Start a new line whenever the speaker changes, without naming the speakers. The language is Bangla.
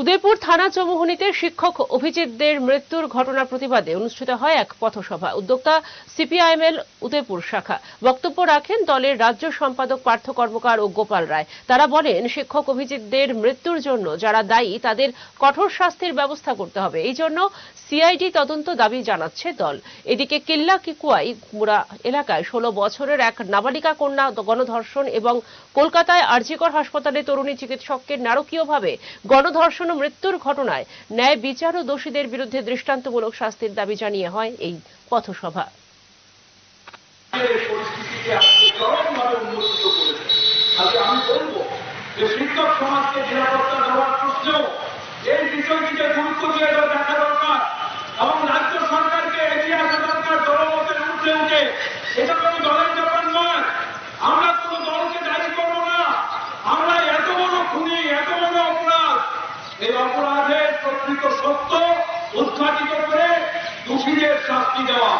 উদয়পুর থানা চৌমুহনীতে শিক্ষক অভিজিৎদের মৃত্যুর ঘটনার প্রতিবাদে অনুষ্ঠিত হয় এক পথসভা। উদ্যোক্তা সিপিআইএমএল উদয়পুর শাখা। বক্তব্য রাখেন দলের রাজ্য সম্পাদক, পার্থ কর্মকার ও গোপাল রায়। তারা বলেন, শিক্ষক অভিজিৎদের মৃত্যুর জন্য যারা দায়ী, তাদের কঠোর শাস্তির ব্যবস্থা করতে হবে। এই জন্য সিআইডি তদন্ত দাবি জানাচ্ছে দল। এদিকে কিল্লা কিকুয়াই মুড়া এলাকায় ষোলো বছরের এক নাবালিকা কন্যা গণধর্ষণ এবং কলকাতায় আরজিকর হাসপাতালে তরুণী চিকিৎসককে নারকীয়ভাবে গণধর্ষণ ও মৃত্যুর ঘটনায় ন্যায় বিচার ও দোষীদের বিরুদ্ধে দৃষ্টান্তমূলক শাস্তির দাবি জানিয়ে হয় এই পথসভা।
এবং রাজ্য সরকারকে এগিয়ে আসা দরকার উঠে উঠে এটা দলের অপরাধের প্রকৃত সত্য উদ্ঘাটিত করে দোষীদের শাস্তি দেওয়া।